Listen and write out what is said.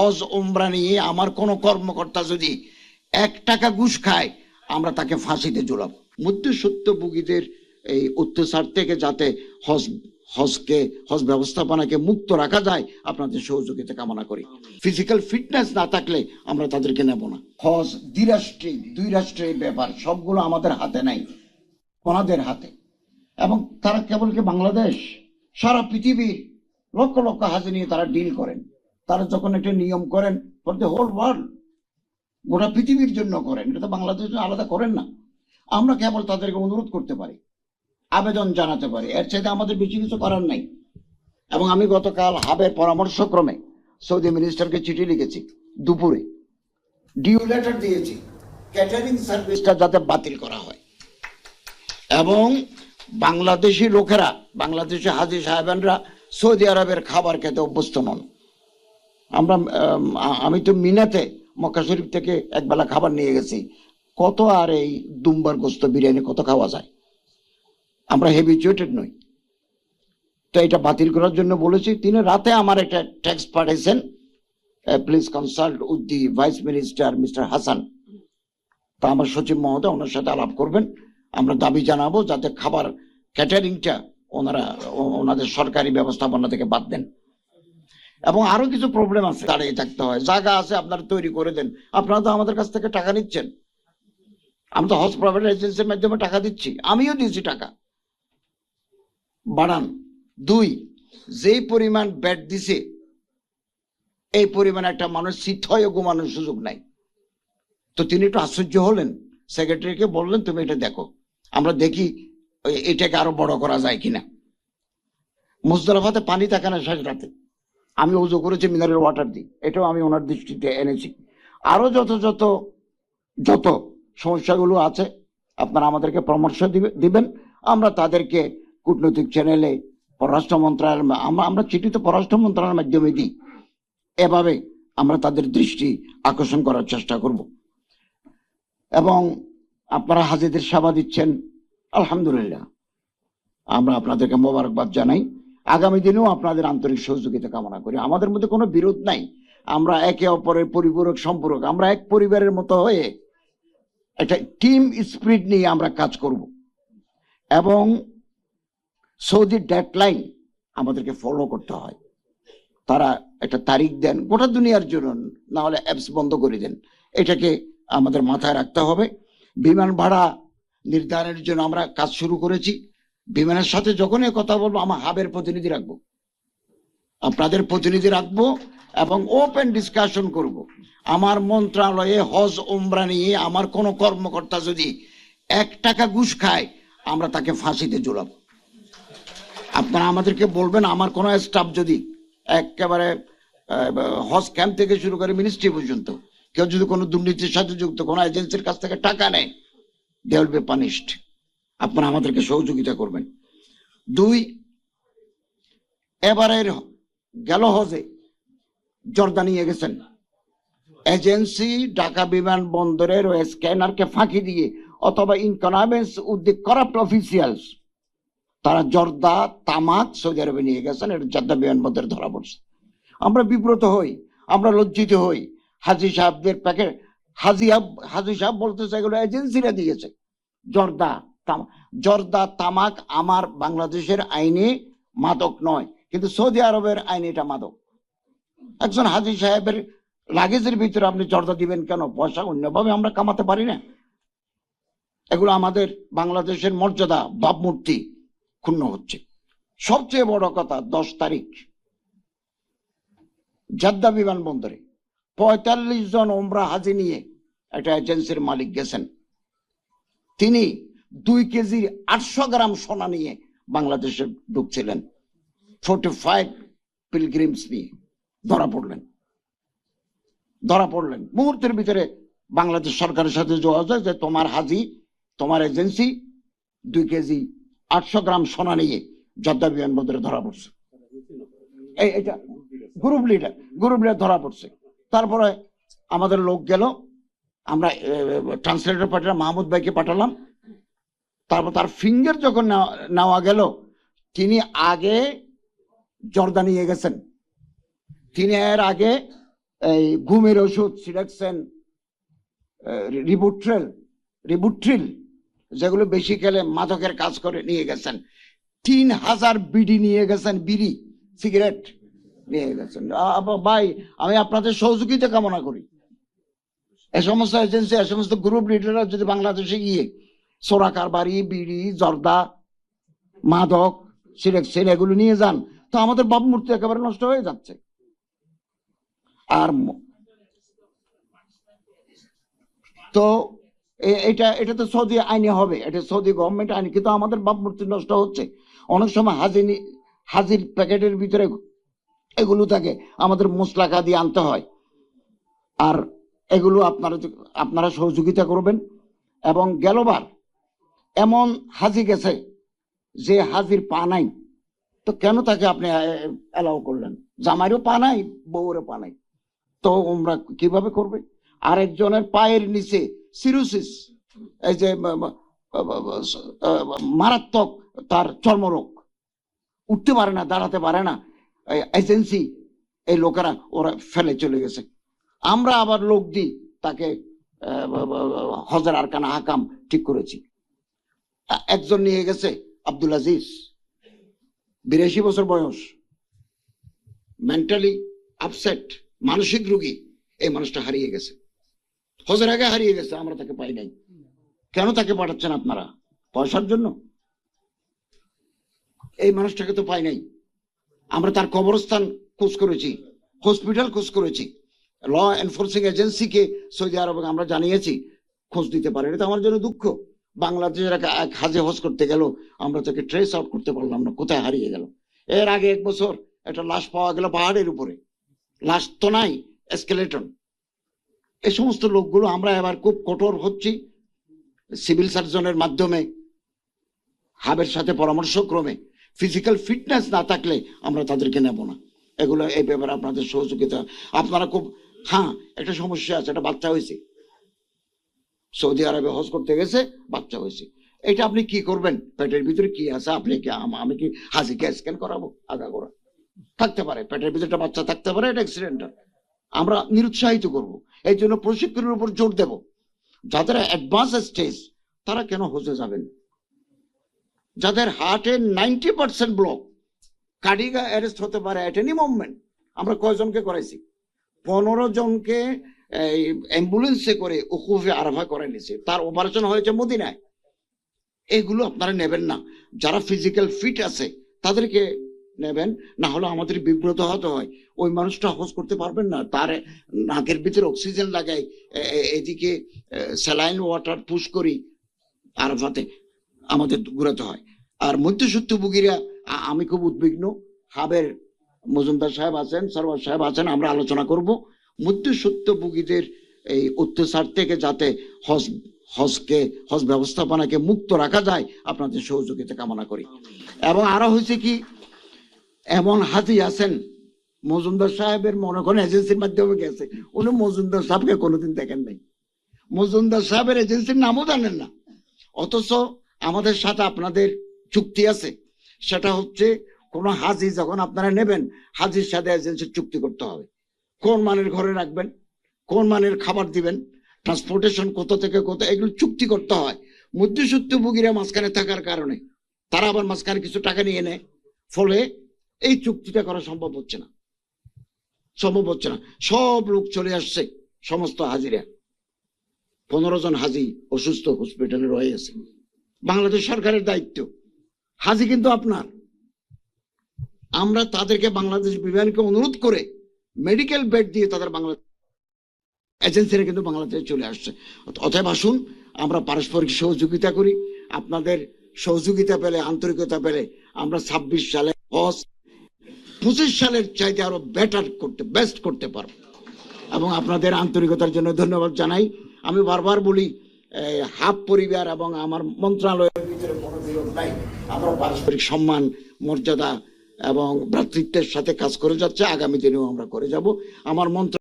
হজ, উমরা নিয়ে আমার কোনো কর্মকর্তা যদি এক টাকা ঘুষ খায়, আমরা তাকে ফাঁসিতে ঝুলাব মধ্যসত্যভোগীদের এই অত্যাচার থেকে যাতে হজ, হজকে, হজ ব্যবস্থাপনাকে মুক্ত রাখা যায়, আপনাদের সহযোগিতা কামনা করি। ফিজিক্যাল ফিটনেস না থাকলে আমরা তাদেরকে নেব না। হজ দ্বিরাষ্ট্রিক দুই রাষ্ট্রের ব্যাপার, সবগুলো আমাদের হাতে নাই, ওনাদের হাতে। এবং তারা কেবল কি বাংলাদেশ? সারা পৃথিবীর লক্ষ লক্ষ হাজি নিয়ে তারা ডিল করেন। তারা যখন একটা নিয়ম করেন ফর দ্য হোল ওয়ার্ল্ড গোটা পৃথিবীর জন্য করেন। এটা তো বাংলাদেশের জন্য আলাদা করেন না। আমরা কেবল তাদেরকে অনুরোধ করতে পারি, আবেদন জানাতে পারি। এর চাইতে আমাদের বেশি কিছু করার নাই। এবং আমি গতকাল হাবের পরামর্শক্রমে সৌদি মিনিস্টারকে চিঠি লিখেছি দুপুরে। ডিউ লেটার দিয়েছি ক্যাটারিং সার্ভিসটা যাতে বাতিল করা হয়। এবং বাংলাদেশি লোকেরা, বাংলাদেশি হাজি সাহেবানরা সৌদি আরবের খাবার খেতে অভ্যস্ত নন। আমরা আমি তো মিনাতে মক্কা শরীফ থেকে একবেলা খাবার নিয়ে গেছি। কত আর এই দুম্বার গোস্ত বিরিয়ানি কত খাওয়া যায়? আমরা হেবিচুয়েটেড নই। তো এটা বাতিল করার জন্য বলেছি, তিনি রাতে আমার একটা টেক্সট পাঠিয়েছেন please consult with the vice minister mister Hasan তা আমার সচিব মহোদয় ওনার সাথে আলাপ করবেন। আমরা দাবি জানাব যাতে খাবার ক্যাটারিংটা ওনারা ওনাদের সরকারি ব্যবস্থাপনা থেকে বাদ দেন। এবং আরও কিছু প্রবলেম আছে। দাঁড়িয়ে থাকতে হয়। জায়গা আছে, আপনারা তৈরি করে দেন। আপনারা তো আমাদের কাছ থেকে টাকা নিচ্ছেন। আমি তো হজ প্রাইভেট এজেন্সির মাধ্যমে টাকা দিচ্ছি। আমিও দিয়েছি টাকা। বাড়ান। দুই, যেই পরিমাণ ব্যাট দিছে, এই পরিমাণ একটা মানুষ শীত হয়ে ঘুমানোর সুযোগ নাই। তো তিনি একটু আশ্চর্য হলেন। সেক্রেটারিকে বললেন, তুমি এটা দেখো। আমরা দেখি এটাকে আরও বড় করা যায় কিনা। মুজদালাফাতে পানি থাকে না শেষ রাতে। আমি উজু করেছি মিনারেল ওয়াটার দিই এটাও আমি ওনার দৃষ্টিতে এনেছি। আরও যত যত যত সমস্যাগুলো আছে, আপনারা আমাদেরকে পরামর্শ দিবে- দিবেন। আমরা তাদেরকে কূটনৈতিক চ্যানেলে পররাষ্ট্র মন্ত্রণালয়ের আমরা আমরা চিঠি তো পররাষ্ট্র মন্ত্রণালয়ের মাধ্যমে দিই। এভাবে আমরা তাদের দৃষ্টি আকর্ষণ করার চেষ্টা করব। এবং আপনারা হাজিদের সেবা দিচ্ছেন। আলহামদুলিল্লাহ। আমরা আপনাদেরকে মোবারকবাদ জানাই। আগামী দিনেও আপনাদের আন্তরিক সহযোগিতা কামনা করি। আমাদের মধ্যে কোনো বিরোধ নাই। আমরা একে অপরের পরিপূরক সম্পূরক। আমরা এক পরিবারের মতো হয়ে একটা টিম স্পিরিট নিয়ে আমরা কাজ করব। এবং সৌদি ডেডলাইন আমাদেরকে ফলো করতে হয়। তারা একটা তারিখ দেন, গোটা দুনিয়ার জন্য। না হলে অ্যাপস বন্ধ করে দেন। এটাকে আমাদের মাথায় রাখতে হবে। বিমান ভাড়া নির্ধারণের জন্য আমরা কাজ শুরু করেছি। বিমানের সাথে যখনই কথা বলব, আমার হাবের প্রতিনিধি রাখব। আপনাদের প্রতিনিধি রাখব এবং ওপেন ডিসকাশন করব। আমার মন্ত্রালয়ে হজ ওমরা নিয়ে আমার কোনো কর্মকর্তা যদি এক টাকা ঘুষ খায়, আমরা তাকে ফাঁসিতে জোড়াবো। আপনারা আমাদেরকে বলবেন, আমার কোনো স্টাফ যদি একেবারে হজ ক্যাম্প থেকে শুরু করে মিনিস্ট্রি পর্যন্ত, কেউ যদি কোনো দুর্নীতির সাথে যুক্ত, কোনো এজেন্সির কাছ থেকে টাকা নেয় দে উইল বি পানিশড আপনারা আমাদেরকে সহযোগিতা করবেন। দুই, এবারের গেল হজে জর্দা নিয়ে গেছেন। এজেন্সি ঢাকা বিমান বন্দরের ওই স্ক্যানারকে ফাঁকি দিয়ে অথবা in connivance with the corrupt officials তারা জর্দা, তামাক, সৌদি আরবে নিয়ে গেছেন, এটা জর্দা বিমানবন্দরে ধরা পড়ছে। আমরা বিব্রত হই, আমরা লজ্জিত হই। হাজি সাহেবদের প্যাকেট, হাজি হাজি সাহেব বলতেছে এগুলো এজেন্সিরা দিয়েছে, জর্দা। জর্দা তামাক আমার বাংলাদেশের আইনে মাদক নয়, কিন্তু সৌদি আরবের আইনে এটা মাদক। একজন হাজি সাহেবের লাগেজের ভিতরে আপনি জর্দা দিবেন কেন? পয়সা অন্যভাবে আমরা কামাতে পারি না। এগুলো আমাদের বাংলাদেশের মর্যাদা, ভাবমূর্তি ক্ষুণ্ণ হচ্ছে। সবচেয়ে বড় কথা, দশ তারিখ, জাদ্দা বিমানবন্দরে পঁয়তাল্লিশ জন ওমরা হাজি নিয়ে একটা এজেন্সির মালিক গেছেন। তিনি দুই কেজি আটশো গ্রাম সোনা নিয়ে বাংলাদেশে ঢুকছিলেন। ফোর্টি ফাইভ পিলগ্রিমস নিয়ে ধরা পড়লেন। ধরা পড়লেন। মুহূর্তের ভিতরে বাংলাদেশ সরকারের সাথে যোগাযোগ যে তোমার হাজি, তোমার এজেন্সি দুই কেজি আটশো গ্রাম সোনা নিয়ে জর্দা বিমানবন্দরে ধরা পড়ছে। এই এটা গ্রুপ লিডার গ্রুপ লিডার ধরা পড়ছে। তারপরে আমাদের লোক গেল। আমরা ট্রান্সলেটর পাঠালাম, মাহমুদ ভাইকে পাঠালাম। তারপর তার ফিঙ্গার যখন নেওয়া- গেল, তিনি আগে জর্দা নিয়ে গেছেন। তিনি এর আগে এই ঘুমের ওষুধ, সিডাকসেন রিবুট্রেল, রিবুট্রিল, যেগুলো বেশি খেলে মাদকের কাজ করে নিয়ে গেছেন। তিন হাজার বিডি নিয়ে গেছেন, বিড়ি, সিগারেট নিয়ে গেছেন। ভাই, আমি আপনাদের সহযোগিতা কামনা করি। এ সমস্ত এজেন্সি এ সমস্ত গ্রুপ লিডাররা যদি বাংলাদেশে গিয়ে সোরা কারবারি বিড়ি, জর্দা, মাদক সিলেকশন এগুলো নিয়ে যান, তো আমাদের বাপ ভাবমূর্তি একেবারে নষ্ট হয়ে যাচ্ছে। আর তো এটা এটা তো সৌদি আইনে হবে, এটা সৌদি গভর্নমেন্ট আইন, কিন্তু আমাদের বাপ ভাবমূর্তি নষ্ট হচ্ছে। অনেক সময় হাজির হাজির প্যাকেটের ভিতরে এগুলো থাকে, আমাদের মশলাকা দিয়ে আনতে হয়। আর এগুলো আপনারা আপনারা সহযোগিতা করবেন। এবং গেলবার এমন হাজি গেছে যে হাজির পা নাই। তো কেন তাকে আপনি অ্যালাউ করলেন? জামাইরও পা নাই, বউরও পা নাই। তো ওমরা কীভাবে করবে? আরেকজনের পায়ের নিচে সিরোসিস, এই যে মারাত্মক তার চর্মরোগ। উঠতে পারে না, দাঁড়াতে পারে না। এজেন্সি, এই লোকেরা, ওরা ফেলে চলে গেছে। আমরা আবার লোক দিই, তাকে হজর আরকানা হাকাম ঠিক করেছি। একজন নিয়ে গেছে, আব্দুল আজিজ। বিরাশি বছর বয়স। মেন্টালি আপসেট মানসিক রোগী, এই মানুষটা হারিয়ে গেছে। হজের আগে হারিয়ে গেছে, আমরা তাকে পাই নাই। কেন তাকে পাঠাচ্ছেন আপনারা? পয়সার জন্য? এই মানুষটাকে তো পাই নাই। আমরা তার কবরস্থান খোঁজ করেছি হসপিটাল খোঁজ করেছি। ল এনফোর্সিং এজেন্সিকে সৌদি আরবে আমরা জানিয়েছি, খোঁজ দিতে পারে এটা আমার জন্য দুঃখ। বাংলাদেশের এক হাজে হজ করতে গেল, আমরা তাকে ট্রেস আউট করতে পারলাম না, কোথায় হারিয়ে গেল। এর আগে এক বছর একটা লাশ পাওয়া গেল পাহাড়ের উপরে। লাশ তো নাই এসকেলেটন এই সমস্ত লোকগুলো আমরা এবার খুব কঠোর হচ্ছি সিভিল সার্জনের মাধ্যমে, হাবের সাথে পরামর্শ ক্রমে ফিজিক্যাল ফিটনেস না থাকলে আমরা তাদেরকে নেব না। এগুলো এই ব্যাপারে আপনাদের সহযোগিতা। আপনারা খুব হ্যাঁ একটা সমস্যা আছে, একটা বাচ্চা হয়েছে। সৌদি আরবে হজ করতে গেছে, বাচ্চা হয়েছে। এটা আপনি কি করবেন? পেটের ভিতরে কি আছে? আপনি কি, আমি কি হাজিকে স্ক্যান করাবো? আগা করা থাকতে পারে, পেটের ভিতরে বাচ্চা থাকতে পারে, এটা অ্যাক্সিডেন্ট আমরা নিরুৎসাহিত করব। এই জন্য প্রশিক্ষণের উপর জোর দেব। যাদের অ্যাডভান্স স্টেজ তারা কেন হজে যাবেন? যাদের হার্টের ninety percent block cardiac arrest হতে পারে এট এনি মুভমেন্ট আমরা কয়জনকে করাইছি? পনেরো জনকে অ্যাম্বুলেন্সে করে উকুফে আরাফা করে নিছে। তার অপারেশন হয়েছে মদিনায়। এগুলো আপনারা নেবেন না। যারা ফিজিক্যাল ফিট আছে, তাদেরকে নেবেন। না হলে আমাদের বিব্রত হতে হয়। ওই মানুষটা হজ করতে পারবেন না। তার নাকের ভিতরে অক্সিজেন লাগাই এদিকে স্যালাইন ওয়াটার পুশ করি আরাফাতে আমাদের ঘুরাতে হয়। আর মধ্যসূত্রভোগীরা আমি খুব উদ্বিগ্ন। হাবের মজুমদার সাহেব আছেন, সরওয়ার সাহেব আছেন, আমরা আলোচনা করব। মধ্যসূত্রভোগীদের এই অত্যাচার থেকে যাতে হজ হজকে হজ ব্যবস্থাপনাকে মুক্ত রাখা যায় আপনাদের সহযোগিতা কামনা করি। এবং আরও হয়েছে কি এমন হাতি আছেন মজুমদার সাহেবের মনে করেন এজেন্সির মাধ্যমে গেছে উনি মজুমদার সাহেবকে কোনোদিন দেখেন নাই। মজুমদার সাহেবের এজেন্সির নামও জানেন না। অথচ আমাদের সাথে আপনাদের চুক্তি আছে। সেটা হচ্ছে কোন হাজি যখন আপনারা নেবেন হাজির সাথে এজেন্সির চুক্তি করতে হবে। কোন মানের ঘরে রাখবেন? কোন মানের খাবার দিবেন? ট্রান্সপোর্টেশন কত থেকে কত? এগুলো চুক্তি করতে হয়। মধ্যসূত্রভোগীরা মাঝখানে থাকার কারণে তারা আবার মাঝখানে কিছু টাকা নিয়ে নেয়। ফলে এই চুক্তিটা করা সম্ভব হচ্ছে না। সম্ভব হচ্ছে না। সব লোক চলে আসছে, সমস্ত হাজিরা। পনেরো জন হাজি অসুস্থ হসপিটালে রয়ে আছে বাংলাদেশ সরকারের দায়িত্ব। হাজি কিন্তু আপনার। আমরা তাদেরকে বাংলাদেশ বিমানকে অনুরোধ করে মেডিকেল বেড দিয়ে তাদের বাংলাদেশ এজেন্সিরা কিন্তু বাংলাদেশে চলে আসছে। অতএব আসুন, আমরা পারস্পরিক সহযোগিতা করি। আপনাদের সহযোগিতা পেলে, আন্তরিকতা পেলে আমরা ছাব্বিশ সালে হজ, পঁচিশ সালের চাইতে আরও বেটার করতে বেস্ট করতে পারব। এবং আপনাদের আন্তরিকতার জন্য ধন্যবাদ জানাই। আমি বারবার বলি হাফ পরিবার এবং আমার মন্ত্রণালয়ের ভিতরে কোনো বিরোধ নাই। আমরা পারস্পরিক সম্মান, মর্যাদা এবং ভ্রাতৃত্বের সাথে কাজ করে যাচ্ছে আগামী দিনেও আমরা করে যাব। আমার মন্ত্র